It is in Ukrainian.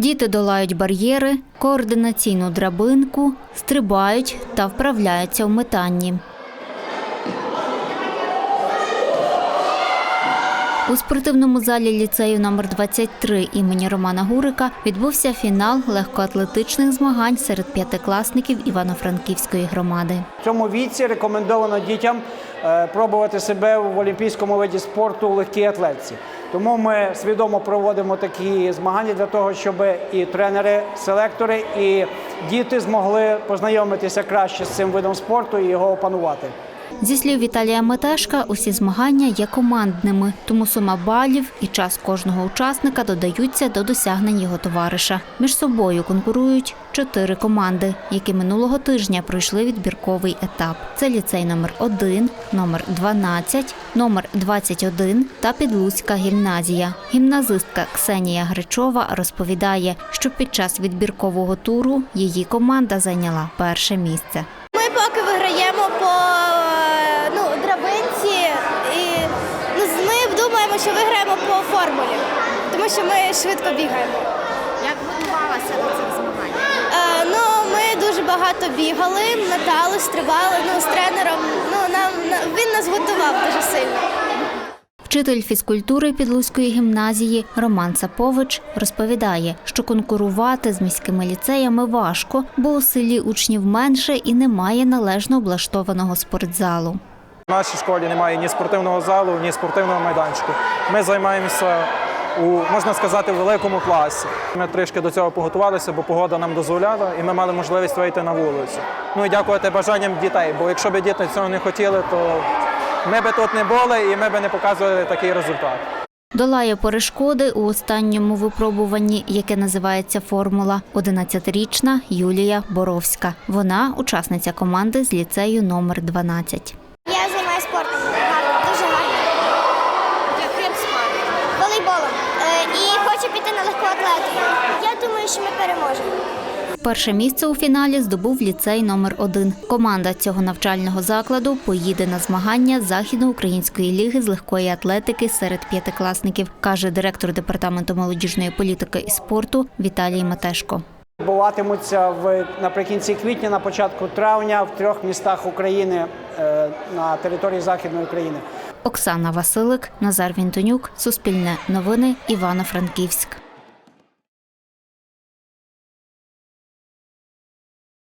Діти долають бар'єри, координаційну драбинку, стрибають та вправляються в метанні. У спортивному залі ліцею номер 23 імені Романа Гурика відбувся фінал легкоатлетичних змагань серед п'ятикласників Івано-Франківської громади. В цьому віці рекомендовано дітям е, пробувати себе в олімпійському виді спорту у легкій атлетці. Тому ми свідомо проводимо такі змагання для того, щоб і тренери, селектори, і діти змогли познайомитися краще з цим видом спорту і його опанувати. Зі слів Віталія Метешка, усі змагання є командними, тому сума балів і час кожного учасника додаються до досягнень його товариша. Між собою конкурують чотири команди, які минулого тижня пройшли відбірковий етап. Це ліцей номер 1 номер 12, номер 21 та Підлуцька гімназія. Гімназистка Ксенія Гречова розповідає, що під час відбіркового туру її команда зайняла перше місце. Ми поки виграємо по що виграємо по формулі, тому що ми швидко бігаємо. Як готувалася до цих змагань? Е, ну, ми дуже багато бігали, метали, стрибали ну, з тренером. Ну, нам, він нас готував дуже сильно. Вчитель фізкультури Підлузької гімназії Роман Сапович розповідає, що конкурувати з міськими ліцеями важко, бо у селі учнів менше і немає належно облаштованого спортзалу. Нашій школі немає ні спортивного залу, ні спортивного майданчику. Ми займаємося у можна сказати, великому класі. Ми трішки до цього поготувалися, бо погода нам дозволяла, і ми мали можливість вийти на вулицю. Ну і дякувати бажанням дітей, бо якщо б діти цього не хотіли, то ми би тут не були і ми би не показували такий результат. Долає перешкоди у останньому випробуванні, яке називається формула. 11-річна Юлія Боровська. Вона учасниця команди з ліцею номер 12. Волейболом. Е, і хочу піти на легку атлетику. Я думаю, що ми переможемо. Перше місце у фіналі здобув ліцей номер 1 Команда цього навчального закладу поїде на змагання Західноукраїнської ліги з легкої атлетики серед п'ятикласників, каже директор департаменту молодіжної політики і спорту Віталій Матешко. Відбуватимуться в наприкінці квітня, на початку травня в трьох містах України е, на території Західної України. Оксана Василик, Назар Вінтонюк, Суспільне новини, Івано-Франківськ.